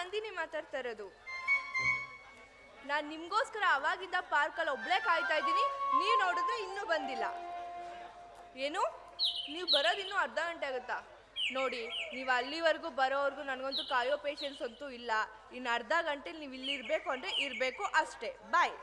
ನಂದಿನಿ ಮಾತಾಡ್ತಾ ಇರೋದು. ನಾನ್ ನಿಮ್ಗೋಸ್ಕರ ಅವಾಗಿಂದ ಪಾರ್ಕಲ್ಲಿ ಒಬ್ಳೆ ಕಾಯ್ತಾ ಇದ್ದೀನಿ. ನೀವು ನೋಡಿದ್ರೆ ಇನ್ನೂ ಬಂದಿಲ್ಲ. ಏನು? ನೀವು ಬರೋದು ಇನ್ನೂ ಅರ್ಧ ಗಂಟೆ ಆಗುತ್ತಾ? ನೋಡಿ, ನೀವು ಅಲ್ಲಿವರೆಗೂ ಬರೋವರೆಗೂ ನನಗಂತೂ ಕಾಯೋ ಪೇಷನ್ಸ್ ಅಂತೂ ಇಲ್ಲ. ಇನ್ನು ಅರ್ಧ ಗಂಟೆಲಿ ನೀವು ಇಲ್ಲಿ ಇರಬೇಕು ಅಂದರೆ ಇರಬೇಕು ಅಷ್ಟೇ. ಬಾಯ್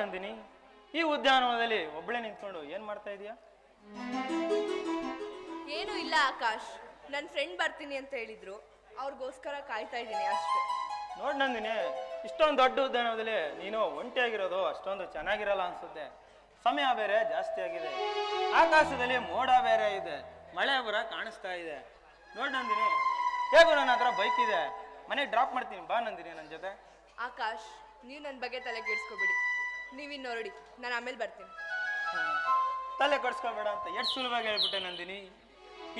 ನಂದಿನಿ ಈ ಉದ್ಯಾನವನದಲ್ಲಿ ಒಬ್ಬಳೇ ನಿಂತ್ಕೊಂಡು ಏನ್ ಮಾಡ್ತಾ ಇದೀಯಾ? ಏನೂ ಇಲ್ಲ ಆಕಾಶ್. ನನ್ನ ಫ್ರೆಂಡ್ ಬರ್ತೀನಿ ಅಂತ ಹೇಳಿದ್ರು. ಅವ್ರಿಗೋಸ್ಕರ ಕಾಯ್ತಾ ಇದ್ದೀನಿ ಅಷ್ಟೇ. ನೋಡ್ ನಂದಿನಿ ಇಷ್ಟೊಂದು ದೊಡ್ಡ ಉದ್ಯಾನವನದಲ್ಲಿ ನೀನು ಒಂಟಿಯಾಗಿರೋದು ಅಷ್ಟೊಂದು ಚೆನ್ನಾಗಿರಲ್ಲ ಅನ್ಸುತ್ತೆ. ಸಮಯ ಬೇರೆ ಜಾಸ್ತಿ ಆಗಿದೆ. ಆಕಾಶದಲ್ಲಿ ಮೋಡ ಬೇರೆ ಇದೆ. ಮಳೆ ಬರ ಕಾಣಿಸ್ತಾ ಇದೆ. ನೋಡ್ ನಂದಿನಿ ಹೇಗೂ ನನ್ನ ಹತ್ರ ಬೈಕ್ ಇದೆ. ಮನೆಗೆ ಡ್ರಾಪ್ ಮಾಡ್ತೀನಿ. ಬಾ ನಂದಿನಿ ನನ್ನ ಜೊತೆ. ಆಕಾಶ್ ನೀವು ನನ್ನ ಬಗ್ಗೆ ತಲೆ ಕೆಡಿಸ್ಕೊಬಿಡಿ ನೀವಿನ್ನು ಹೊರಡಿ ನಾನು ಆಮೇಲೆ ಬರ್ತೀನಿ. ತಲೆ ಕೆಡ್ಸ್ಕೊಬೇಡ ಅಂತ ಎಷ್ಟು ಸುಲಭವಾಗಿ ಹೇಳ್ಬಿಟ್ಟೆ ನಂದಿನಿ.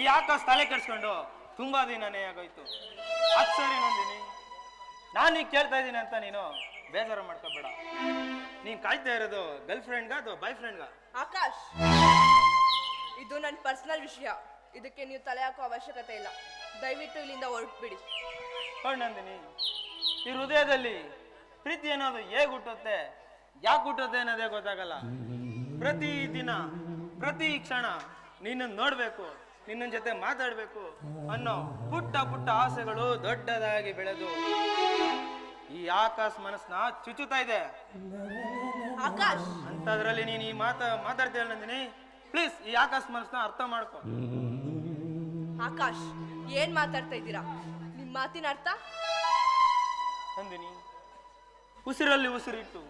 ಈ ಆಕಾಶ ತಲೆ ಕೆಡ್ಸ್ಕೊಂಡು ತುಂಬಾ ದಿನನೇ ಆಗೋಯ್ತು. ಅದು ಸರಿ ನಂದಿನಿ. ನಾನು ಈಗ ಕೇಳ್ತಾ ಇದ್ದೀನಿ ಅಂತ ನೀನು ಬೇಜಾರು ಮಾಡ್ಕೋಬೇಡ. ನೀನ್ ಕಾಯ್ತಾ ಇರೋದು ಗರ್ಲ್ ಫ್ರೆಂಡ್ಗ ಅಥವಾ ಬಾಯ್ ಫ್ರೆಂಡ್ಗ ಆಕಾಶ್ ಇದು ನನ್ನ ಪರ್ಸನಲ್ ವಿಷಯ. ಇದಕ್ಕೆ ನೀವು ತಲೆ ಹಾಕೋ ಅವಶ್ಯಕತೆ ಇಲ್ಲ. ದಯವಿಟ್ಟು ಇಲ್ಲಿಂದ ಹೊರಟ್ಬಿಡಿ. ನೋಡಿ ನಂದಿನಿ. ಈ ಹೃದಯದಲ್ಲಿ ಪ್ರೀತಿ ಅನ್ನೋದು ಹೇಗೆ ಹುಟ್ಟುತ್ತೆ? ಯಾಕೆ ಹುಟ್ಟುತ್ತೆ ಅನ್ನೋದೇ ಗೊತ್ತಾಗಲ್ಲ? ಪ್ರತಿ ದಿನ ಪ್ರತಿ ಕ್ಷಣ ನಿನ್ನನ್ನು ನೋಡ್ಬೇಕು ನಿನ್ನ ಜೊತೆ ಮಾತಾಡ್ಬೇಕು ಅನ್ನೋ ಪುಟ್ಟ ಪುಟ್ಟ ಆಸೆಗಳು ದೊಡ್ಡದಾಗಿ ಬೆಳೆದು ಈ ಆಕಾಶ ಮನಸ್ಸನ್ನ ಚುಚ್ಚುತ್ತಾ ಇದೆ. ಆಕಾಶ್! ಅಂತದ್ರಲ್ಲಿ ನೀನು ಈ ಮಾತ ಮಾತಾಡ್ತೀಯ ನಂದಿನಿ? ಪ್ಲೀಸ್ ಈ ಆಕಾಶ ಮನಸ್ಸನ್ನ ಅರ್ಥ ಮಾಡ್ಕೊ. ಆಕಾಶ್ ಏನ್ ಮಾತಾಡ್ತಾ ಇದ್ದೀರಾ? ನಿಮ್ ಮಾತಿನ ಅರ್ಥ? ನಂದಿನಿ ಉಸಿರಲ್ಲಿ ಉಸಿರಿಟ್ಟು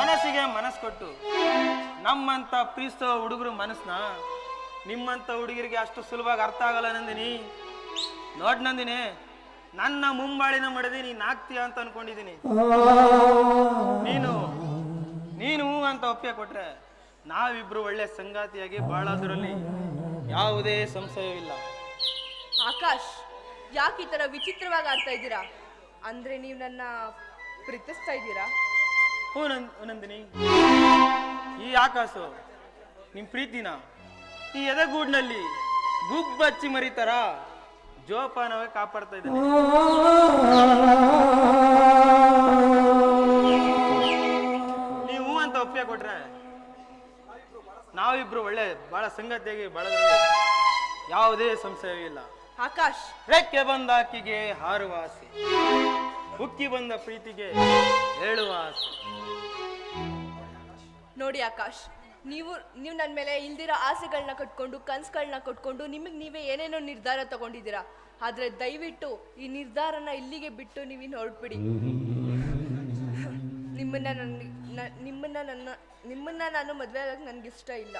ಮನಸ್ಸಿಗೆ ಮನಸ್ಸು ಕೊಟ್ಟು, ನಮ್ಮಂತ ಪ್ರೀಸ್ತ ಹುಡುಗರು ಮನಸ್ಸನ್ನ ನಿಮ್ಮಂತ ಹುಡುಗರಿಗೆ ಅಷ್ಟು ಸುಲಭವಾಗಿ ಅರ್ಥ ಆಗಲ್ಲ ನಂದಿನಿ. ನೋಡ್ ನಂದಿನಿ, ನನ್ನ ಮುಂಬಾಳಿನ ಮಡದಿ ನೀನ್ ಆಗ್ತೀಯ ಅಂತ ಅನ್ಕೊಂಡಿದೀನಿ. ನೀನು ನೀನು ಅಂತ ಒಪ್ಪಿಗೆ ಕೊಟ್ರೆ ನಾವಿಬ್ರು ಒಳ್ಳೆ ಸಂಗಾತಿಯಾಗಿ ಬಾಳೋದ್ರಲ್ಲಿ ಯಾವುದೇ ಸಂಶಯವಿಲ್ಲ. ಆಕಾಶ್, ಯಾಕೆ ಈ ತರ ವಿಚಿತ್ರವಾಗಿ ಆಡ್ತಾ ಇದ್ದೀರಾ? ಅಂದ್ರೆ ನೀವು ನನ್ನ ಪ್ರೀತಿಸ್ತಾ ಇದ್ದೀರಾ? ನನ್ ನಂದಿನಿ. ಈ ಆಕಾಶ ನಿಮ್ ಪ್ರೀತಿನ ಈ ಎದೆಗೂಡ್ನಲ್ಲಿ ಗುಬ್ಬಚ್ಚಿ ಮರಿತರ ಜೋಪಾನವೇ ಕಾಪಾಡ್ತಾ ಇದ್ದಾನೆ. ನೀವು ಅಂತ ಒಪ್ಪಿಗೆ ಕೊಟ್ರೆ ನಾವಿಬ್ರು ಒಳ್ಳೆ ಬಹಳ ಸಂಗತಿಯಾಗಿ ಬಹಳ ಯಾವುದೇ ಸಂಶಯವಿಲ್ಲ. ಆಕಾಶ್. ರೆಕ್ಕೆ ಬಂದಾಕಿಗೆ ಹಾರುವಾಸಿ ಹಾರುವ ಆಸೆ. ಉಕ್ಕಿ ಬಂದ ಪ್ರೀತಿಗೆ ಹೇಳುವ ಆಸೆ. ನೋಡಿ ಆಕಾಶ್ ನೀವು ನೀವು ನನ್ನ ಮೇಲೆ ಇಲ್ದಿರೋ ಆಸೆಗಳನ್ನ ಕಟ್ಕೊಂಡು ಕನ್ಸುಗಳನ್ನ ಕಟ್ಕೊಂಡು ನಿಮಗೆ ನೀವೇ ಏನೇನೋ ನಿರ್ಧಾರ ತಗೊಂಡಿದ್ದೀರಾ? ಆದರೆ ದಯವಿಟ್ಟು ಈ ನಿರ್ಧಾರನ ಇಲ್ಲಿಗೆ ಬಿಟ್ಟು ನೀವಿನ್ನು ಹೊರಟ್ಬಿಡಿ. ನಿಮ್ಮನ್ನ ನನ್ನ ನಿಮ್ಮನ್ನ ನನ್ನ ನಿಮ್ಮನ್ನ ನಾನು ಮದುವೆ ಆಗಕ್ಕೆ ನನಗೆ ಇಷ್ಟ ಇಲ್ಲ.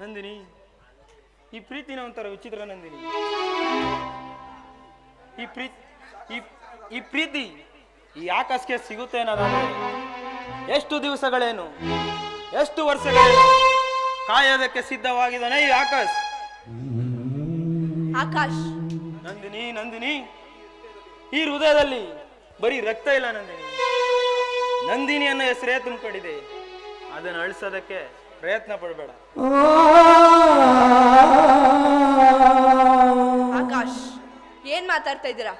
ನಂದಿನಿ ಈ ಪ್ರೀತಿನ ಒಂಥರ ವಿಚಿತ್ರ ನಂದಿನಿ. ಈ ಪ್ರೀತಿ ಈ ಈ ಪ್ರೀತಿ ಈ ಆಕಾಶಕ್ಕೆ ಸಿಗುತ್ತೆ ಅನ್ನೋದಾದ್ರೆ ಎಷ್ಟು ದಿವಸಗಳೇನು? ಎಷ್ಟು ವರ್ಷಗಳೇನು? ಕಾಯೋದಕ್ಕೆ ಸಿದ್ಧವಾಗಿದ್ದಾನೆ ಈ ಆಕಾಶ್. ಆಕಾಶ್. ನಂದಿನಿ ನಂದಿನಿ. ಈ ಹೃದಯದಲ್ಲಿ ಬರೀ ರಕ್ತ ಇಲ್ಲ ನಂದಿನಿ. ನಂದಿನಿ ಅನ್ನೋ ಹೆಸರೇ ತುಂಬಿಕೊಂಡಿದೆ. ಅದನ್ನು ಅಳಿಸೋದಕ್ಕೆ ಪ್ರಯತ್ನ ಪಡಬೇಡ. ಏನ್ ಮಾತಾಡ್ತಾ ಇದ್ದೀರಾ.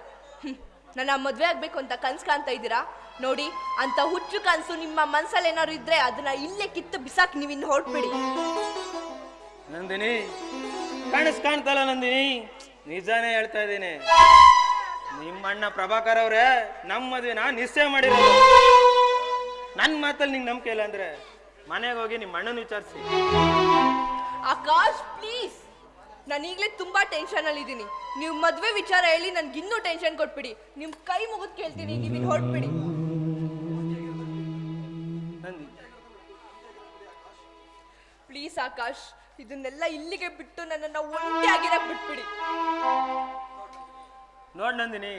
ನನ್ನ ಮದುವೆ ಆಗಬೇಕು ಅಂತ ಕನ್ಸ್ ಕಾಣ್ತಾ ಇದ್ದೀರಾ? ನೋಡಿ ಅಂತ ಹುಚ್ಚು ಕನಸು ನಿಮ್ಮ ಮನ್ಸಲ್ಲಿ ಏನಾದ್ರು ಇದ್ರೆ ಅದನ್ನ ಇಲ್ಲೇ ಕಿತ್ತು ಬಿಸಾಕ್ ನೀವಿನ್ನು ಹೊರಟ್ಬಿಡಿ. ನಂದಿನಿ. ಕಾಣಿಸ್ ಕಾಣ್ತಲ್ಲ ನಂದಿನಿ. ನಿಜಾನೇ ಹೇಳ್ತಾ ಇದ್ದೀನಿ. ನಿಮ್ಮ ಅಣ್ಣ ಪ್ರಭಾಕರ್ ಅವ್ರೆ ನಮ್ಮ ಮದುವೆನ ನಿಶ್ಚಯ ಮಾಡಿರೋದು. ನನ್ನ ಮಾತಲ್ಲಿ ನಿಂಗೆ ನಂಬಿಕೆ ಇಲ್ಲ ಅಂದ್ರೆ ಮನೆಗೆ ಹೋಗಿ ನಿಮ್ಮ ಅಣ್ಣನ ವಿಚಾರಿಸಿ. ಆಕಾಶ್ ಪ್ಲೀಸ್ ನಾನು ಈಗಲೇ ತುಂಬಾ ಟೆನ್ಷನ್ ಅಲ್ಲಿ ಇದ್ದೀನಿ ನೀವು ಮದುವೆ ವಿಚಾರ ಹೇಳಿ ನನ್ಗೆ ಇನ್ನೂ ಟೆನ್ಷನ್ ಕೊಟ್ಬಿಡಿ. ನಿಮ್ ಕೈ ಮುಗಿದ್ ಕೇಳ್ತೀನಿ, ನೀವಿನ್ ಹೊರಟ್ಬಿಡಿ. ಪ್ಲೀಸ್ ಆಕಾಶ್, ಇದನ್ನೆಲ್ಲ ಇಲ್ಲಿಗೆ ಬಿಟ್ಟು ನನ್ನನ್ನ ಒಂಟಿಯಾಗಿರಕ್ ಬಿಟ್ಬಿಡಿ. ನೋಡ್ ನಂದಿನಿ,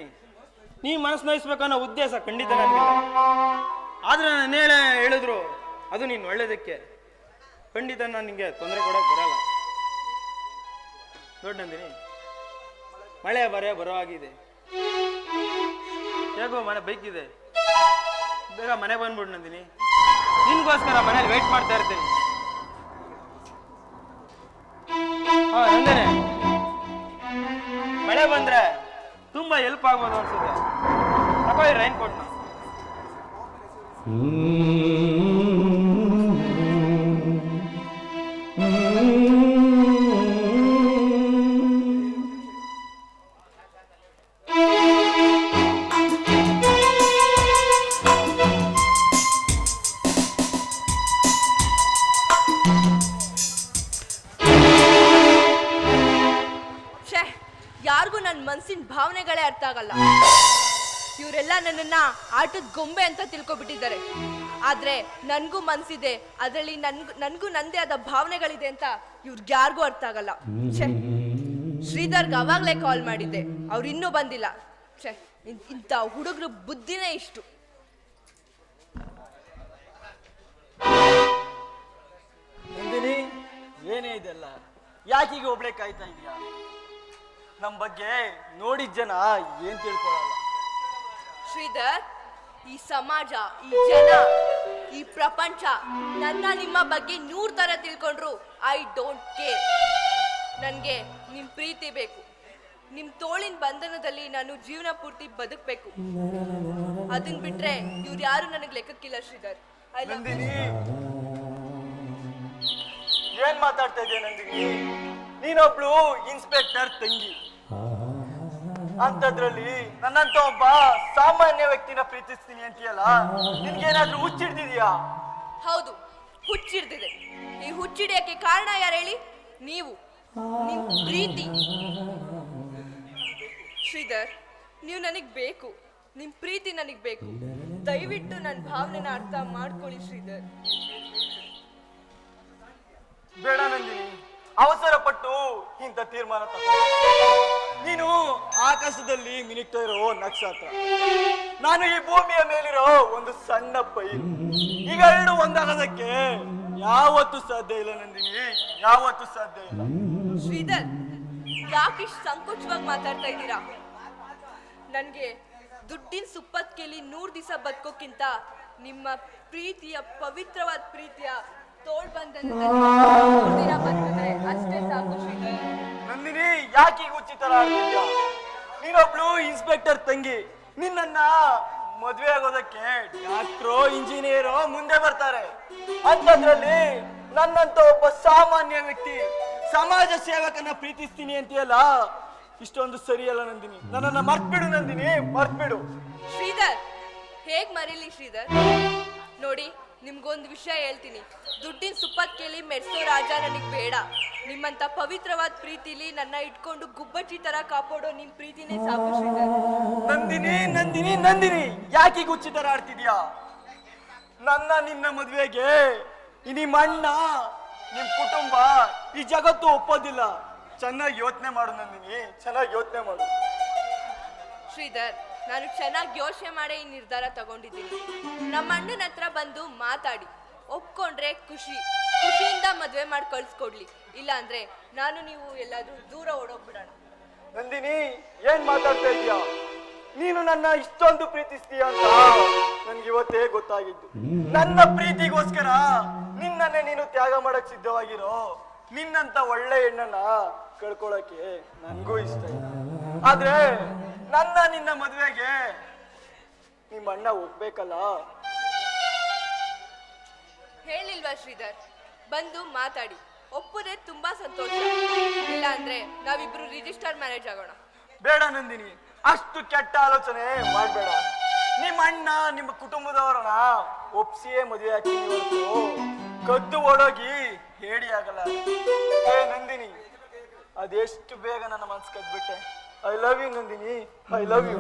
ನೀ ಮನಸ್ಸು ನೋಯಿಸ್ಬೇಕನ್ನೋ ಉದ್ದೇಶ ಖಂಡಿತ ನನಗಿಲ್ಲ. ಆದ್ರೆ ನಾನು ಹೇಳ ಹೇಳಿದ್ರು, ಅದು ನೀನು ಒಳ್ಳೇದಕ್ಕೆ. ಖಂಡಿತ ನಾನು ನಿಮಗೆ ತೊಂದರೆ ಕೊಡೋಕೆ ಬರಲ್ಲ. ದೊಡ್ಡ ನಂದಿನಿ ಮಳೆ ಬರೆ ಬರೋ ಆಗಿದೆ ಹೇಗೋ ಮನೆ ಬೈಕ್ ಇದೆ ಬೇಗ ಮನೆ ಬಂದ್ಬಿಡು ನಂದಿನಿ. ನಿನ್ಗೋಸ್ಕರ ಮನೇಲಿ ವೆಯ್ಟ್ ಮಾಡ್ತಾ ಇರ್ತೀನಿ. ಹಾ ಮಳೆ ಬಂದ್ರೆ ತುಂಬಾ ಹೆಲ್ಪ್ ಆಗ್ಬೋದು ಅನ್ಸುತ್ತೆ. ತಗೊಳ್ಳಿ ರೈನ್ ಕೋಟ್ನ ಅರ್ಥ ಆಗಲ್ಲ. ಇವರೆಲ್ಲ ನನ್ನನ್ನ ಆಟದ ಗೊಂಬೆ ಅಂತ ತಿಳ್ಕೊಬಿಟ್ಟಿದ್ದಾರೆ. ಆದ್ರೆ ನನ್ಗೂ ಮನ್ಸಿದೆ, ಅದರಲ್ಲಿ ನನ್ಗೂ ನನ್ಗೂ ನಂದೇ ಆದ ಭಾವನೆಗಳಿದೆ ಅಂತ ಇವ್ರಿಗೆ ಯಾರಿಗೂ ಅರ್ಥ ಆಗಲ್ಲ. ಛೇ, ಶ್ರೀಧರ್ಗೆ ಅವಾಗ್ಲೇ ಕಾಲ್ ಮಾಡಿದ್ದೆ. ಅವ್ರು ಇನ್ನೂ ಬಂದಿಲ್ಲ. ಇನ್- ಇಂಥ ಹುಡುಗರು ಬುದ್ಧಿನೇ ಇಷ್ಟು. ಏನೇ ಇದೆಲ್ಲ? ಯಾಕೀಗ ಒಬ್ಳೆ ಕಾಯ್ತಾ ಇದೀಯಾ? ನಮ್ ಬಗ್ಗೆ ನೋಡಿದ ಜನ ಏನ್ ತಿಳ್ಕೊಳಲ್ಲ. ಶ್ರೀಧರ್ ಈ ಸಮಾಜ ಈ ಜನ ಈ ಪ್ರಪಂಚ ನನ್ನ ನಿಮ್ಮ ಬಗ್ಗೆ ನೂರ್ ತರ ತಿಳ್ಕೊಂಡ್ರು. ಐ ಡೋಂಟ್ ಕೇರ್ ನನಗೆ ನಿಮ್ ಪ್ರೀತಿ ಬೇಕು. ನಿಮ್ ತೋಳಿನ ಬಂಧನದಲ್ಲಿ ನಾನು ಜೀವನ ಪೂರ್ತಿ ಬದುಕ್ಬೇಕು. ಅದನ್ ಬಿಟ್ರೆ ಇವ್ರು ಯಾರು ನನಗೆ ಲೆಕ್ಕಕ್ಕಿಲ್ಲ ಶ್ರೀಧರ್. ಐ ಲವ್ ಏನ್ ಮಾತಾಡ್ತಾ ಇದ್ದೀನಿ ನಂದಿನಿ? ನೀನೊಬ್ಳು ಇನ್ಸ್ಪೆಕ್ಟರ್ ತಂಗಿ. ಅಂತದ್ರಲ್ಲಿ ನನ್ನಂತ ಒಬ್ಬ ಸಾಮಾನ್ಯ ವ್ಯಕ್ತಿನ ಪ್ರೀತಿಸ್ತೀನಿ ಅಂತೀಯಲ್ಲ ನಿನ್ಗೇನಾದ್ರೂ ಹುಚ್ಚಿಡ್ದಿದ್ಯಾ ಹೌದು ಹುಚ್ಚಿಡ್ದಿದೆ ಈ ಹುಚ್ಚಿಡಿಯಕ್ಕೆ ಕಾರಣ ಯಾರು ಹೇಳಿ ನೀವು. ನಿಮ್ ಪ್ರೀತಿ. ಶ್ರೀಧರ್ ನೀವು ನನಗ್ ಬೇಕು. ನಿಮ್ ಪ್ರೀತಿ ನನಗ್ ಬೇಕು. ದಯವಿಟ್ಟು ನನ್ನ ಭಾವನೆನ ಅರ್ಥ ಮಾಡ್ಕೊಳ್ಳಿ ಶ್ರೀಧರ್. ಬೇಡ ನಂದಿನಿ. ಅವಸರ ಪಟ್ಟು ಇಂಥ ತೀರ್ಮಾನ ನೀನು ಆಕಾಶದಲ್ಲಿ ಮಿನಿಟ್ ಇರೋ ನಕ್ಷತ್ರ. ನಾನು ಈ ಭೂಮಿಯ ಮೇಲಿರೋ ಒಂದು ಸಣ್ಣ ಪೈರು. ಎರಡು ಒಂದಾಗೋದಕ್ಕೆ ಯಾವತ್ತೂ ಸಾಧ್ಯ ಇಲ್ಲ ನಂದಿನಿ. ಯಾವತ್ತು ಸಾಧ್ಯ ಇಲ್ಲ. ಶ್ರೀಧರ್ ಯಾಕಿಷ್ಟು ಸಂಕೋಚವಾಗಿ ಮಾತಾಡ್ತಾ ಇದ್ದೀರಾ? ನನಗೆ ದುಡ್ಡಿನ ಸುಪ್ಪತ್ ಕೇಳಿ ನೂರು ದಿವಸ ಬದುಕೋಕ್ಕಿಂತ ನಿಮ್ಮ ಪ್ರೀತಿಯ ಪವಿತ್ರವಾದ ಪ್ರೀತಿಯ ತೋಳ್ ದಿನ ಬದುಕಿದ್ರೆ ಅಷ್ಟೇ ಸಾಕು ಶ್ರೀಧರ್. ನಂದಿನಿ ಯಾಕೆ ಈಗ ಹುಚ್ಚಿ ತರ ನೀನೊಬ್ಳು ಇನ್ಸ್ಪೆಕ್ಟರ್ ತಂಗಿ. ನಿನ್ನನ್ನ ಮದ್ವೆ ಆಗೋದಕ್ಕೆ ಡಾಕ್ಟ್ರೋ ಇಂಜಿನಿಯರೋ ಮುಂದೆ ಬರ್ತಾರೆ. ಅಂತದ್ರಲ್ಲಿ ನನ್ನಂತ ಒಬ್ಬ ಸಾಮಾನ್ಯ ವ್ಯಕ್ತಿ ಸಮಾಜ ಸೇವಕನ ಪ್ರೀತಿಸ್ತೀನಿ ಅಂತೀಯಲ್ಲ? ಇಷ್ಟೊಂದು ಸರಿಯಲ್ಲ ನಂದಿನಿ. ನನ್ನನ್ನ ಮರ್ತ್ಬಿಡು ನಂದಿನಿ ಮರ್ತ್ಬಿಡು. ಶ್ರೀಧರ್ ಹೇಗ್ ಮರೀಲಿ ಶ್ರೀಧರ್? ನೋಡಿ ನಿಮ್ಗೊಂದು ವಿಷಯ ಹೇಳ್ತೀನಿ. ದುಡ್ಡಿನ ಸುಪ್ಪತ್ ಕೇಳಿ ಮೆಡ್ಸೋ ರಾಜ ನನಗೆ ಬೇಡ. ನಿಮ್ಮಂತ ಪವಿತ್ರವಾದ ಪ್ರೀತಿಲಿ ನನ್ನ ಇಟ್ಕೊಂಡು ಗುಬ್ಬಚ್ಚಿ ತರ ಕಾಪಾಡೋ ನಿಮ್ ಪ್ರೀತಿನೇ ಸಾಕು ನಂದಿನಿ ನಂದಿನಿ ನಂದಿನಿ ಯಾಕೆ ಗುಚ್ಚಿ ತರ ಆಡ್ತಿದ್ಯಾ? ನನ್ನ ನಿನ್ನ ಮದ್ವೆಗೆ ಇನಿ ನಿಮ್ಮ ಅಣ್ಣ ನಿಮ್ ಕುಟುಂಬ ಈ ಜಗತ್ತು ಒಪ್ಪೋದಿಲ್ಲ. ಚೆನ್ನಾಗಿ ಯೋಚನೆ ಮಾಡು ನಂದಿನಿ ಚೆನ್ನಾಗಿ ಯೋಚನೆ ಮಾಡು. ಶ್ರೀಧರ್ ನಾನು ಚೆನ್ನಾಗಿ ಯೋಚನೆ ಮಾಡೇ ಈ ನಿರ್ಧಾರ ತಗೊಂಡಿದ್ದೀನಿ. ನಮ್ಮ ಅಣ್ಣನ ಹತ್ರ ಬಂದು ಮಾತಾಡಿ, ಒಪ್ಕೊಂಡ್ರೆ ಖುಷಿ. ಖುಷಿಯಿಂದ ಮದುವೆ ಮಾಡಿ ಕಳ್ಸ್ಕೊಡ್ಲಿ. ಇಲ್ಲ ಅಂದ್ರೆ ನಾನು ನೀವು ಎಲ್ಲಾದ್ರೂ ದೂರ ಓಡೋಗ್ಬಿಡೋಣ. ನಂದಿನಿ, ಏನ್ ಮಾತಾಡ್ತಾ ಇದೀಯಾ ನೀನು ನನ್ನ ಇಷ್ಟೊಂದು ಪ್ರೀತಿಸ್ತೀಯ ಅಂತ ನನ್ಗೆ ಇವತ್ತೇ ಗೊತ್ತಾಗಿದ್ದು. ನನ್ನ ಪ್ರೀತಿಗೋಸ್ಕರ ನಿನ್ನನ್ನೇ ನೀನು ತ್ಯಾಗ ಮಾಡಕ್ ಸಿದ್ಧವಾಗಿರೋ ನಿನ್ನಂತ ಒಳ್ಳೆ ಹೆಣ್ಣನ್ನ ಕಳ್ಕೊಳಕ್ಕೆ ನನಗೂ ಇಷ್ಟ ಇಲ್ಲ. ಆದ್ರೆ ನನ್ನ ನಿನ್ನ ಮದುವೆಗೆ ನಿಮ್ಮ ಅಣ್ಣ ಒಪ್ಬೇಕಲ್ಲ ಹೇಳಿಲ್ವಾ ಶ್ರೀಧರ್? ಬಂದು ಮಾತಾಡಿ. ಒಪ್ಪದೆ ತುಂಬಾ ಸಂತೋಷ. ಇಲ್ಲ ಅಂದ್ರೆ ನಾವಿಬ್ರು ರಿಜಿಸ್ಟರ್ ಮ್ಯಾರೇಜ್ ಆಗೋಣ. ಬೇಡ ನಂದಿನಿ ಅಷ್ಟು ಕೆಟ್ಟ ಆಲೋಚನೆ ಮಾಡಬೇಡ. ನಿಮ್ಮ ಅಣ್ಣ ನಿಮ್ಮ ಕುಟುಂಬದವರನ್ನ ಒಪ್ಸಿಯೇ ಮದುವೆ ಹಾಕಿ ಕದ್ದು ಓಡೋಗಿ ಹೇಳಿ ಆಗಲ್ಲ. ಏ ನಂದಿನಿ ಅದೆಷ್ಟು ಬೇಗ ನನ್ನ ಮನಸ್ಸು ಕದ್ಬಿಟ್ಟೆ I love you Nandini. I love you